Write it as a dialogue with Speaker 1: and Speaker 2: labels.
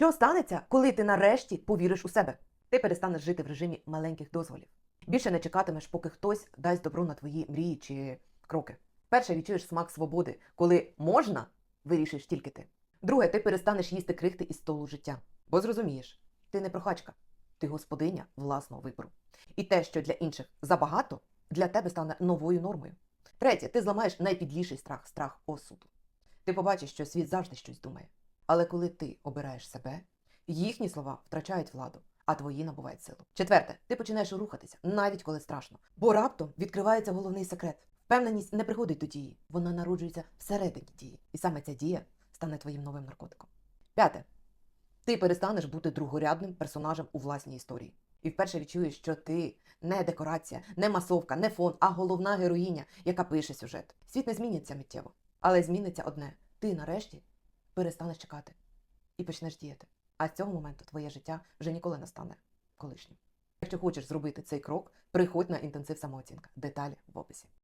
Speaker 1: Що станеться, коли ти нарешті повіриш у себе? Ти перестанеш жити в режимі маленьких дозволів. Більше не чекатимеш, поки хтось дасть добро на твої мрії чи кроки. Перше відчуєш смак свободи, коли можна, вирішиш тільки ти. Друге, ти перестанеш їсти крихти із столу життя, бо зрозумієш, ти не прохачка, ти господиня власного вибору. І те, що для інших забагато, для тебе стане новою нормою. Третє, ти зламаєш найпідліший страх страх осуду. Ти побачиш, що світ завжди щось думає. Але коли ти обираєш себе, їхні слова втрачають владу, а твої набувають силу. Четверте, ти починаєш рухатися, навіть коли страшно. Бо раптом відкривається головний секрет. Впевненість не приходить до дії, вона народжується всередині дії. І саме ця дія стане твоїм новим наркотиком. П'яте. Ти перестанеш бути другорядним персонажем у власній історії. І вперше відчуєш, що ти не декорація, не масовка, не фон, а головна героїня, яка пише сюжет. Світ не зміниться миттєво, але зміниться одне: ти нарешті перестанеш чекати і почнеш діяти. А з цього моменту твоє життя вже ніколи не стане колишнім. Якщо хочеш зробити цей крок, приходь на інтенсив самооцінка. Деталі в описі.